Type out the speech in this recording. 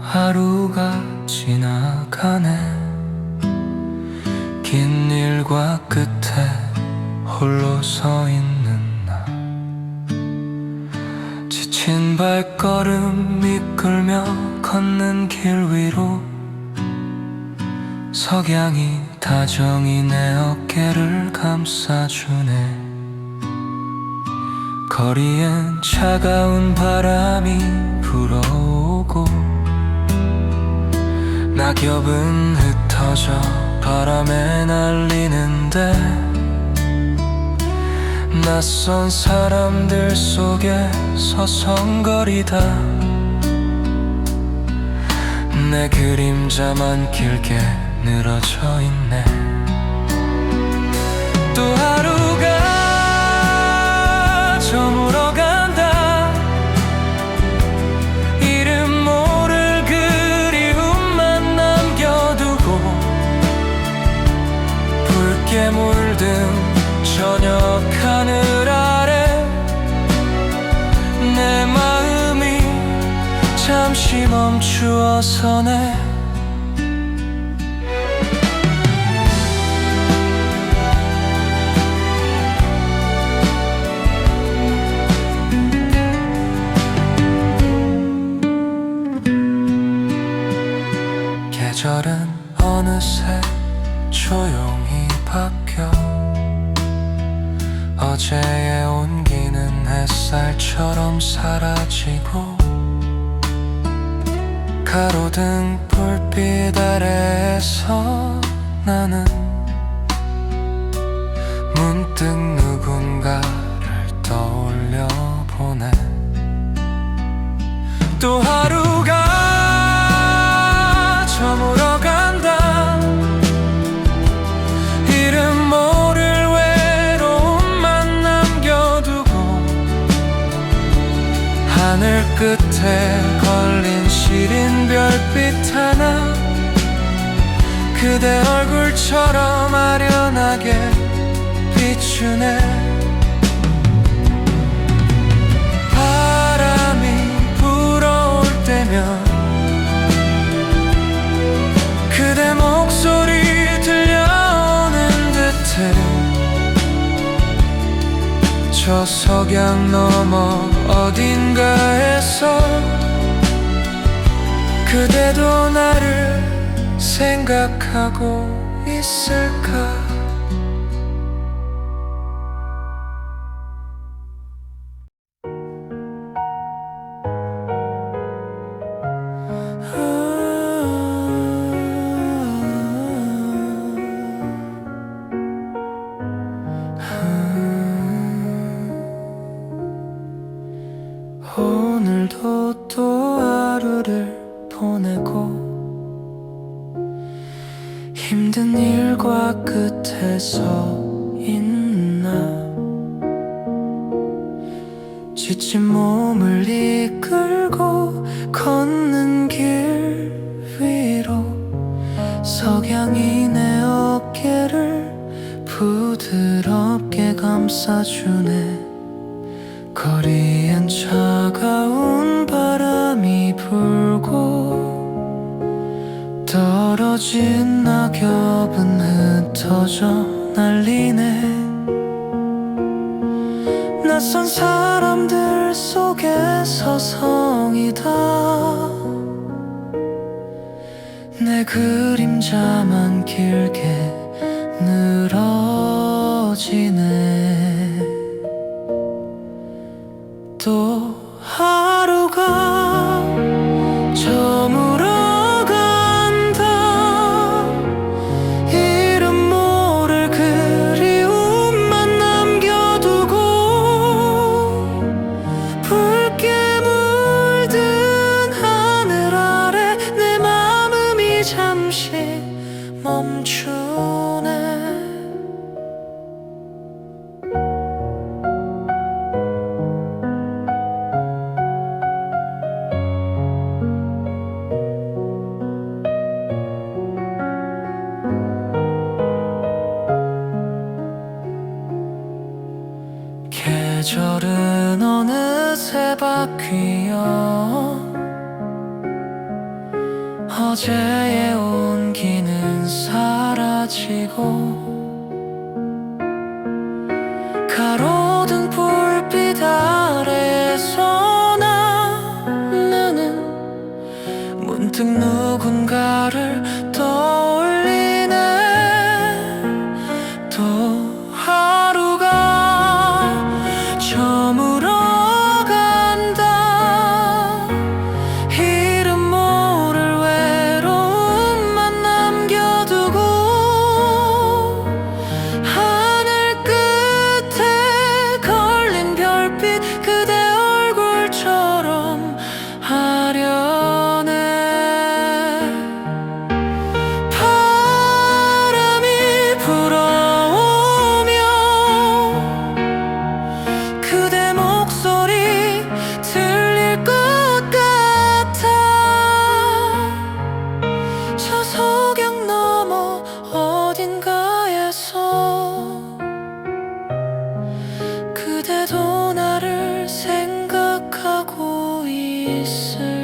하루가 지나가네. 긴 일과 끝에 홀로 서 있는 나. 지친 발걸음 이끌며 걷는 길 위로 석양이 다정히 내 어깨를 감싸주네 거리엔 차가운 바람이 불어오고 낙엽은 흩어져 바람에 날리는데 낯선 사람들 속에 서성거리다. 내 그림자만 길게 늘어져 있네. 또 하루가 저물어 간다. 이름 모를 그리움만 남겨두고 붉게 물든 저녁 하늘 아래 내 마음이 잠시 멈추어서네 조용히 바뀌어 어제의 온기는 햇살처럼 사라지고 가로등 불빛 아래에서 나는 끝에 걸린 시린 별빛 하나 그대 얼굴처럼 아련하게 비추네. 바람이 불어올 때면 그대 목소리 들려오는 듯해. 저 석양 너머 어딘가에서 그대도 나를 생각하고 있을까 오늘도 또 하루를 보내고 힘든 일과 끝에 서 있나? 지친 몸을 이끌고 걷는 길 위로 석양이 내 어깨를 부드럽게 감싸주네 거리엔 차가운 바람이 불고 떨어진 낙엽은 흩어져 날리네. 낯선 사람들 속에 서성이다. 내 그림자만 길게 늘어지네 계절은 어느새 바뀌어. 어제의 온기는 사라지고 가로등 불빛 아래서 나는 문득 누군가를 떠올려 kisser